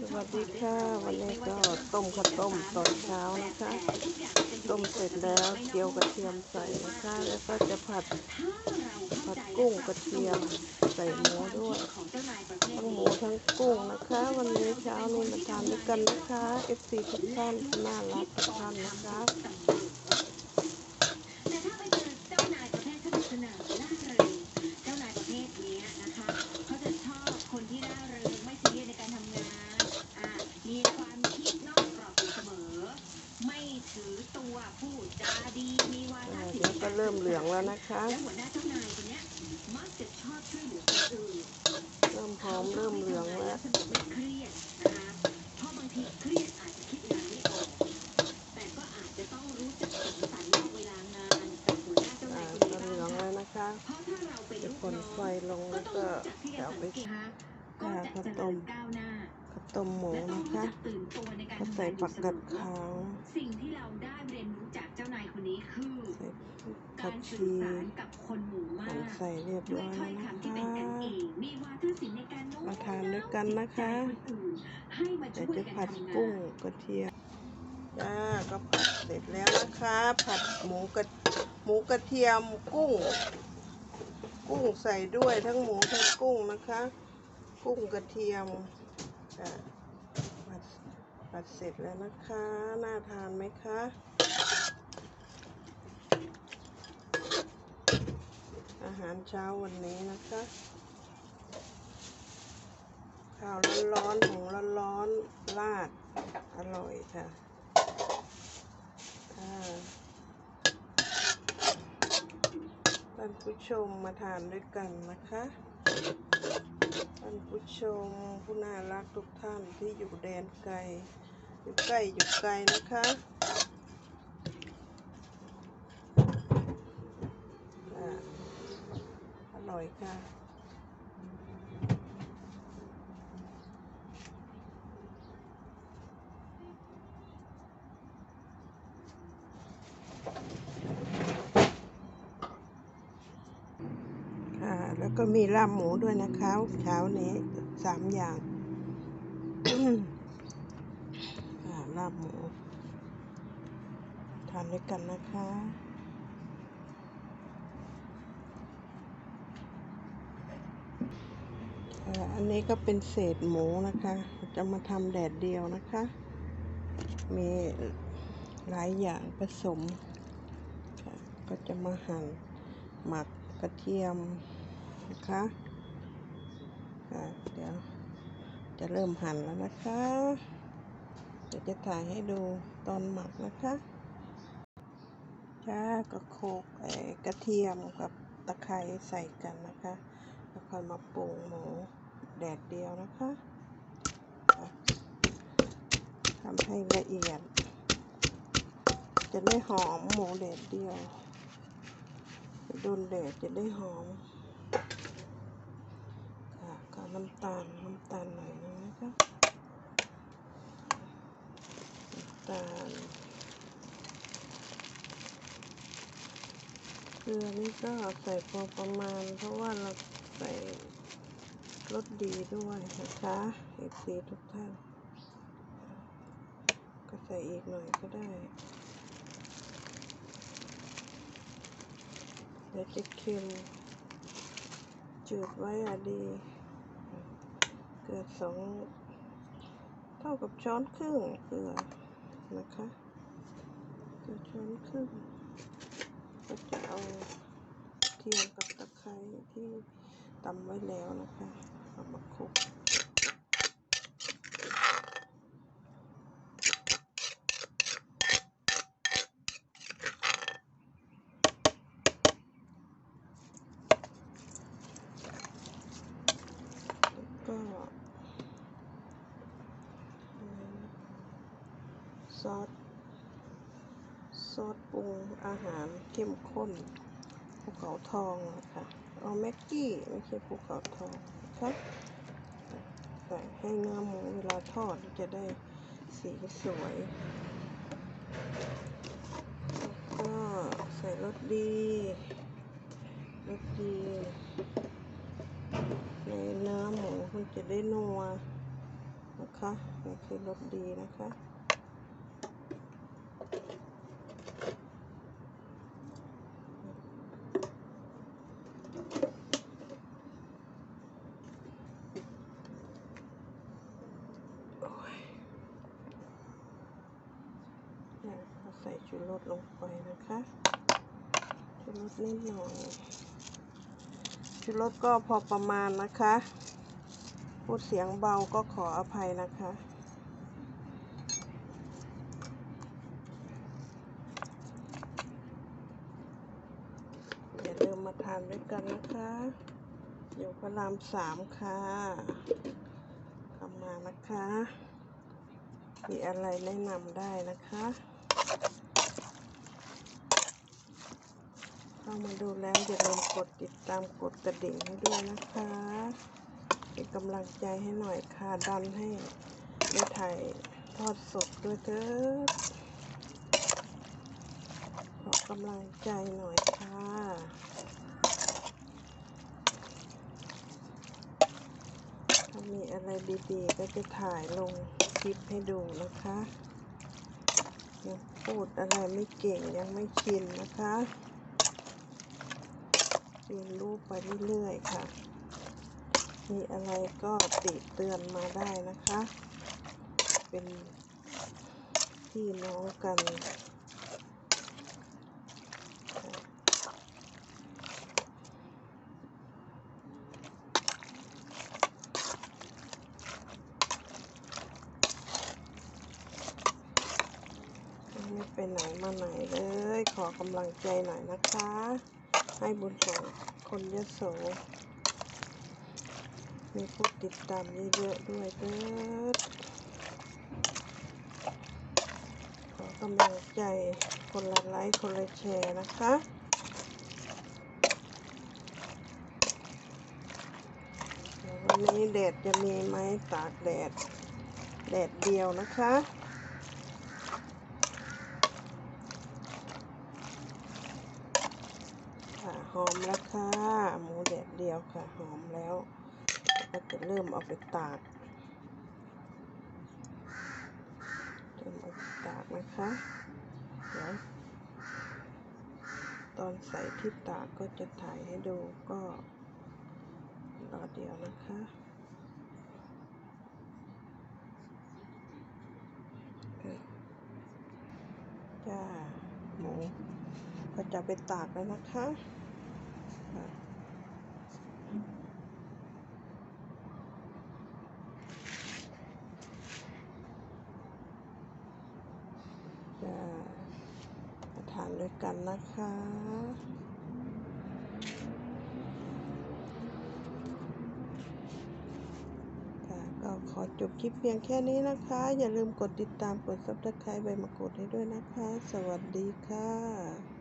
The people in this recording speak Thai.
สวัสดีค่ะ วันนี้ก็ต้มข้าวต้มตอนเช้านะคะ ต้มเสร็จแล้วเจียวกระเทียมใส่นะคะแล้วก็จะผัดผัดกุ้งกระเทียมใส่หมูด้วยทั้งหมูทั้งกุ้งนะคะ วันนี้เช้านี้มาทานด้วยกันนะคะ FC ทุกท่านน่ารักทุกท่านนะคะ เริ่มเหลืองแล้วนะคะและหัวหน้าเจ้านายคนนี้มักจะชอบช่วยเหลือเริ่มหอมเริ่มเหลืองแล้วสนุกไม่เพราะบางทีเครียดอาจจะคิดงานไม่ออกแต่ก็อาจจะต้องรู้จักสังสรรค์นอกเวลางานกับหัวหน้าเจ้านายคนนี้เหลืองแล้วคนะคะเพราะถ้าเราเป็นคนไฟลงก็แล้วก็รู้จักที่จะเอาไปสังเกตนะคะก็จะเจริญก้าวหน้าข้าวต้ม หมูและต้องนะรู้คะจักตื่นตัวในการก็ทำใส่งานอผัยู่กเสกัดมอขาวสิ่งที่เราได้เรียนรู้จากเจ้านายคนนี้คือใส่ผักากรชีสื่อสารกับคนหมู่มาหั่นกใส่เรียบด้วร้ยอยถ้อยแล้วนะคำที่คะเป็นกันเองมีวาทศิลป์ในการโน้มมาทานด้วยกันนะคะจิตใจคนอื่นให้มาเดี๋ช่ยววยจะกันผัดทำงากุ้งนกระเทียมจ้าก็ผัดเสร็จแล้วนะคะ ผัดหมูกระหมูกระเทียมกุ้ง กุ้งใส่ด้วยทั้งหมูทั้งกุ้งนะคะ กุ้งกระเทียมจ้ะ ผัดผัดเสร็จแล้วนะคะ น่าทานไหมคะอาหารเช้าวันนี้นะคะ ข้าวร้อนๆหมูร้อนๆราด อร่อยค่ะท่านผู้ชมมาทานด้วยกันนะคะานผู้ชมผู้น่ารักทุกท่านที่อยู่แดนไกลอยู่ใกล้อยู่ไกลนะคะอ่าอร่อยค่ะ ค่ะ แล้วก็มีลาบหมูด้วยนะคะเช้านี้สามอย่างลาบหมูทานด้วยกันนะคะอันนี้ก็เป็นเศษหมูนะคะ จะมาทำแดดเดียวนะคะ มีหลายอย่างผสม ก็จะมาหั่นหมักกระเทียม นะคะเดี๋ยวจะเริ่มหั่นแล้วนะคะ เดี๋ยวจะถ่ายให้ดูตอนหมักนะคะจ้าก็โขกไอ้กระเทียมกับตะไคร้ใส่กันนะคะแล้วค่อยมาปรุงหมูแดดเดียวนะคะทำให้ละเอียด จะได้หอมหมูแดดเดียวโดนแดดจะได้หอม น้ำตาลน้ำตาลหน่อยนึงนะคะน้ำตาลเกลือนี่ก็ใส่พอประมาณ เพราะว่าเราใส่รสดีด้วยนะคะเอฟซีทุกท่านก็ใส่อีกหน่อยก็ได้เดี๋ยวจะเค็มจืดไว้อะดี เกลือสองเท่ากับช้อนครึ่งเกลือนะคะเกลือช้อนครึ่งก็จะเอาเทียมกับตะไคร้ที่ตำไว้แล้วนะคะเอามาคลุก ก็ซอส ซอสปรุงอาหารเข้มข้นภูเขาทองนะคะเอาแม็กกี้ไม่ใช่ภูเขาทองนะคะใส่ให้เนื้อหมูเวลาทอดจะได้สีสวยแล้วก็ใส่รสดีรสดี ในเนื้อหมูมันจะได้นัวนะคะนี่คือรสดีนะคะโอ้ยเนี่ยเราใส่ชูรสลงไปนะคะชูรสนิดหน่อย ชูรสก็พอประมาณนะคะ พูดเสียงเบาก็ขออภัยนะคะ อย่าลืมมาทานด้วยกันนะคะ อยู่พระรามสามค่ะเข้ามานะคะ มีอะไรแนะนำได้นะคะ เข้ามาดูแล้วอย่าลืมกดติดตามกดกระดิ่งให้ด้วยนะคะเป็นกำลังใจให้หน่อยค่ะดันให้ได้ถ่ายทอดสดด้วยเถิดขอกำลังใจหน่อยค่ะถ้ามีอะไรดีๆ ก็จะถ่ายลงคลิปให้ดูนะคะยังพูดอะไรไม่เก่งยังไม่ชินนะคะ เรียนรู้ไปเรื่อยๆค่ะ มีอะไรก็ติเตือนมาได้นะคะ เป็นพี่น้องกันไม่ไปไหนมาไหนเลย ขอกำลังใจหน่อยนะคะ ให้บุญส่งคนยโสมีผู้ติดตามเยอะๆด้วยเด้อขอกำลังใจคนละไลค์คนละแชร์นะคะววันนี้แดดจะมีไหมตากแดด แดดเดียวนะคะ ค่ะ หอมแล้วค่ะ หมูแดดเดียวค่ะ หอมแล้ว ก็จะเริ่มเอาไปตากเริ่มเอาไปตากนะคะเดี๋ยวตอนใส่ที่ตากก็จะถ่ายให้ดูก็รอเดียวนะคะจ้าหมูก็จะไปตากแล้วนะคะ ทานด้วยกันนะคะค่ะก็ขอจบคลิปเพียงแค่นี้นะคะ อย่าลืมกดติดตามกด subscribe ใบมะกรูดให้ด้วยนะคะ สวัสดีค่ะ